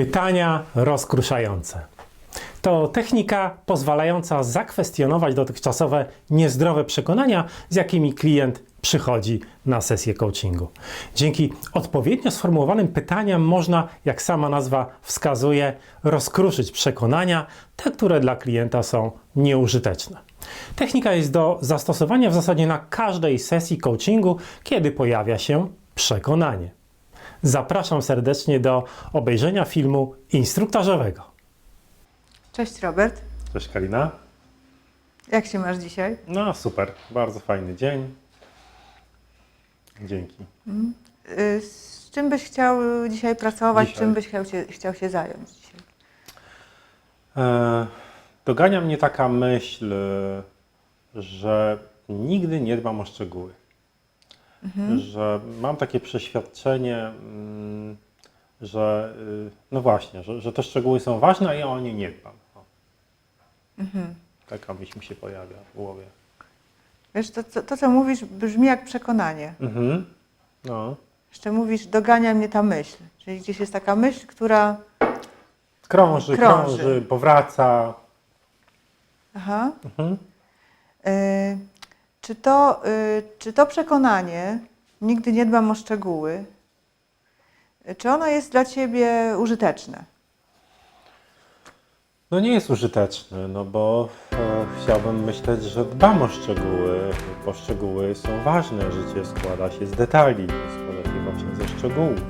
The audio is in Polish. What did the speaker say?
Pytania rozkruszające. To technika pozwalająca zakwestionować dotychczasowe niezdrowe przekonania, z jakimi klient przychodzi na sesję coachingu. Dzięki odpowiednio sformułowanym pytaniom można, jak sama nazwa wskazuje, rozkruszyć przekonania, te, które dla klienta są nieużyteczne. Technika jest do zastosowania w zasadzie na każdej sesji coachingu, kiedy pojawia się przekonanie. Zapraszam serdecznie do obejrzenia filmu instruktażowego. Cześć Robert, Cześć Kalina. jak się masz dzisiaj? No super, bardzo fajny dzień. Dzięki. Y, Z czym byś chciał dzisiaj pracować, Dzisiaj. czym byś chciał się, chciał się zająć dzisiaj? E, dogania mnie taka myśl, że nigdy nie dbam o szczegóły. Że mam takie przeświadczenie, mm, że y, no właśnie, że, że te szczegóły są ważne, a ja o nie nie dbam. O. Taka myśl mi się pojawia w głowie. Wiesz, to, to, to co mówisz brzmi jak przekonanie. Mhm. No. Jeszcze mówisz, dogania mnie ta myśl. Czyli gdzieś jest taka myśl, która... Krąży, Krąży. krąży, powraca. Aha. Mhm. Y, czy, to, y, czy to przekonanie, nigdy nie dbam o szczegóły, czy ono jest dla Ciebie użyteczne? No nie jest użyteczny, no bo e, chciałbym myśleć, że dbam o szczegóły, bo szczegóły są ważne. Życie składa się z detali, składa się właśnie ze szczegółów.